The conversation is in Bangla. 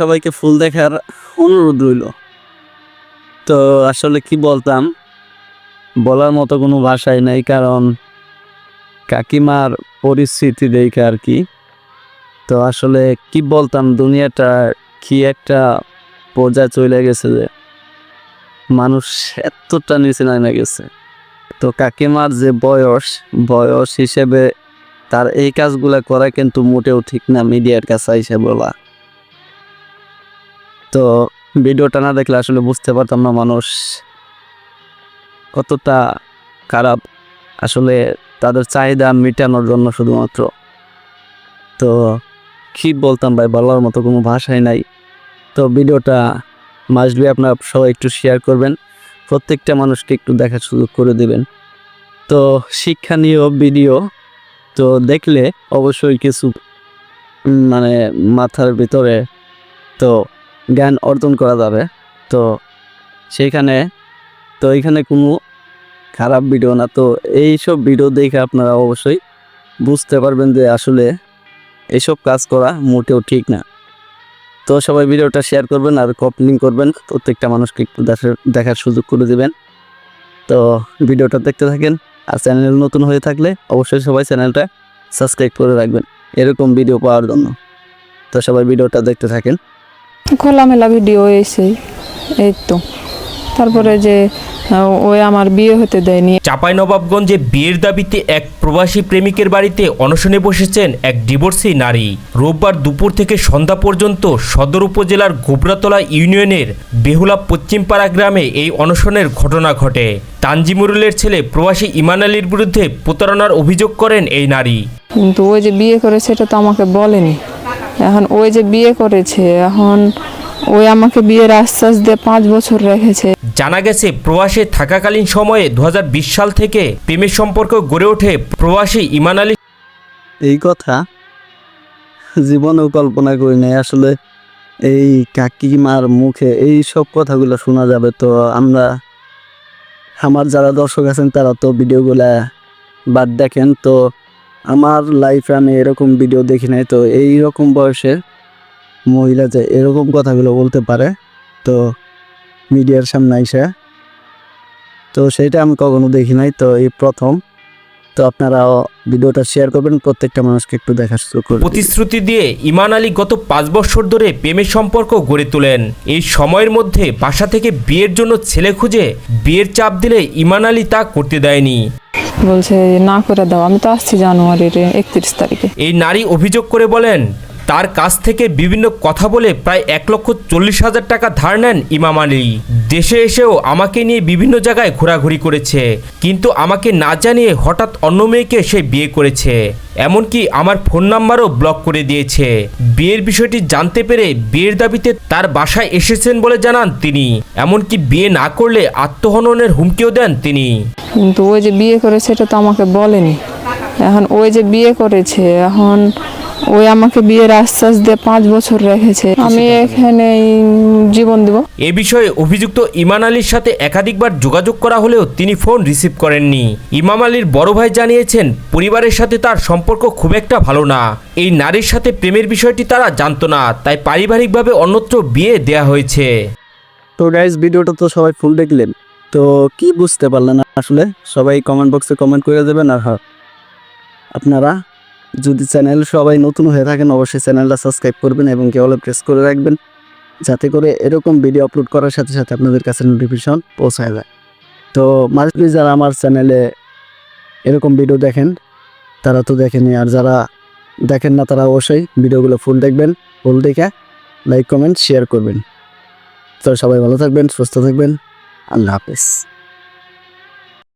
সবাইকে ফুল দেখার অনুরোধ রইল। তো আসলে কি বলতাম, বলার মতো কোনো ভাষাই নাই কারণ কাকিমার পরিস্থিতি দেখে আর কি। তো আসলে কি বলতাম, দুনিয়াটা কি একটা পর্যায়ে চলে গেছে যে মানুষ এতটা নিচে নামে গেছে। তো কাকিমার যে বয়স বয়স হিসেবে তার এই কাজগুলো করা কিন্তু মোটেও ঠিক না, মিডিয়ার কাছে এসে বলা। তো ভিডিওটা না দেখলে আসলে বুঝতে পারতাম না মানুষ কতটা খারাপ আসলে তাদের চাহিদা মেটানোর জন্য শুধুমাত্র। তো কি বলতাম ভাই, বলার মতো কোনো ভাষাই নাই। তো ভিডিওটা মাসবি আপনার সবাই একটু শেয়ার করবেন, প্রত্যেকটা মানুষকে একটু দেখার সুযোগ করে দেবেন। তো শিক্ষণীয় ভিডিও, তো দেখলে অবশ্যই কিছু মানে মাথার ভিতরে তো জ্ঞান অর্জন করা যাবে। তো সেইখানে, তো এখানে কোনো খারাপ ভিডিও না। তো এইসব ভিডিও দেখে আপনারা অবশ্যই বুঝতে পারবেন যে আসলে এইসব কাজ করা মোটেও ঠিক না। তো সবাই ভিডিওটা শেয়ার করবেন আর কপলিং করবেন। প্রত্যেকটা মানুষকে একটু দেখার সুযোগ করে দেবেন। তো ভিডিওটা দেখতে থাকেন। আর চ্যানেল নতুন হয়ে থাকলে অবশ্যই সবাই চ্যানেলটা সাবস্ক্রাইব করে রাখবেন। এরকম ভিডিও পাওয়ার জন্য। তো সবাই ভিডিওটা দেখতে থাকেন। খোলামেলা ভিডিও এসেই এই তো। তারপরে যে ওই আমার বিয়ে হতে দেয়নি। চাঁপাইনবাবগঞ্জে বিয়ের দাবিতে এক প্রবাসী প্রেমিকের বাড়িতে অনশনে বসেছেন এক ডিভোর্সি নারী। রোববার দুপুর থেকে সন্ধ্যা পর্যন্ত সদর উপজেলার গোবরাতলা ইউনিয়নের বেহুলা পশ্চিমপাড়া গ্রামে এই অনশনের ঘটনা ঘটে। তানজিমুরুলের ছেলে প্রবাসী ইমান আলীর বিরুদ্ধে প্রতারণার অভিযোগ করেন এই নারী। কিন্তু ওই যে বিয়ে করে সেটা তো আমাকে বলেনি। এখন ওই যে বিয়ে করেছে এখন ওই আমাকে বিয়ের আশ্বাস দিয়ে পাঁচ বছর রেখেছে। জানা গেছে প্রবাসে থাকাকালীন সময়ে দু সাল থেকে প্রেমের সম্পর্ক গড়ে ওঠে প্রবাসী ইমান আলী। এই কথা জীবনেও কল্পনা করি নাই। আসলে এই কাকিমার মুখে এই সব কথাগুলো শোনা যাবে তো আমরা আমার যারা দর্শক আছেন তারা তো ভিডিওগুলা বাদ দেখেন। তো আমার লাইফে আমি এরকম ভিডিও দেখি নাই, তো এই রকম বয়সের মহিলা যে এরকম কথাগুলো বলতে পারে, তো মিডিয়ার সামনে আইসা, তো সেটা আমি কখনো দেখি নাই, তো এই প্রথম। তো আপনারা ভিডিওটা শেয়ার করবেন, প্রত্যেকটা মানুষকে একটু দেখার প্রতিশ্রুতি দিয়ে ইমান আলী গত পাঁচ বছর ধরে প্রেমের সম্পর্ক গড়ে তোলেন। এই সময়ের মধ্যে বাসা থেকে বিয়ের জন্য ছেলে খুঁজে বিয়ের চাপ দিলে ইমান আলী তা করতে দেয়নি। বলছে, না করে দাও, আমি তো আসছি জানুয়ারির একত্রিশ তারিখে। এই নারী অভিযোগ করে বলেন তার কাছ থেকে বিভিন্ন কথা বলে প্রায় এক লক্ষ চল্লিশ হাজার টাকা ধার নেন ইমাম আলী। দেশে এসেও আমাকে নিয়ে বিভিন্ন জায়গায় ঘোরাঘুরি করেছে। কিন্তু আমাকে না জানিয়ে হঠাৎ অন্য মেয়েকে সে বিয়ে করেছে। এমনকি আমার ফোন নাম্বারও ব্লক করে দিয়েছে। বিয়ের বিষয়টি জানতে পেরে বিয়ের দাবিতে তার বাসায় এসেছেন বলে জানান তিনি। এমনকি বিয়ে না করলে আত্মহননের হুমকিও দেন তিনি। কিন্তু ওই যে বিয়ে করেছে, এটা তো আমাকে বলেনি। এখন ওই যে বিয়ে করেছে, এখন ওই আমাকে বিয়ের আশ্বাস দিয়ে পাঁচ বছর রেখেছে। আমি এখানে জীবন দেব। এ বিষয়ে অভিযুক্ত ইমান আলীর সাথে একাধিকবার যোগাযোগ করা হলেও তিনি ফোন রিসিভ করেননি। ইমাম আলীর বড় ভাই জানিয়েছেন পরিবারের সাথে তার সম্পর্ক খুব একটা ভালো না। এই নারীর সাথে প্রেমের বিষয়টি তারা জানতো না তাই পারিবারিকভাবে অন্যত্র বিয়ে দেয়া হয়েছে। তো গাইজ ভিডিওটা তো সবাই ফুল দেখলেন। তো কি বুঝতে পারলেন আসলে? সবাই কমেন্ট বক্সে কমেন্ট করে দেবেন আর হ্যাঁ আপনারা যদি চ্যানেল সবাই নতুন হয়ে থাকেন, অবশ্যই চ্যানেলটা সাবস্ক্রাইব করবেন এবং কেবল প্রেস করে রাখবেন, যাতে করে এরকম ভিডিও আপলোড করার সাথে সাথে আপনাদের কাছে নোটিফিকেশন পৌঁছায় যায়। তো মাঝে যারা আমার চ্যানেলে এরকম ভিডিও দেখেন, তারা তো দেখেনি। আর যারা দেখেন না, তারা অবশ্যই ভিডিওগুলো ফুল দেখবেন ফুল দেখে লাইক কমেন্ট শেয়ার করবেন। তো সবাই ভালো থাকবেন, সুস্থ থাকবেন। আল্লাহ হাফেজ।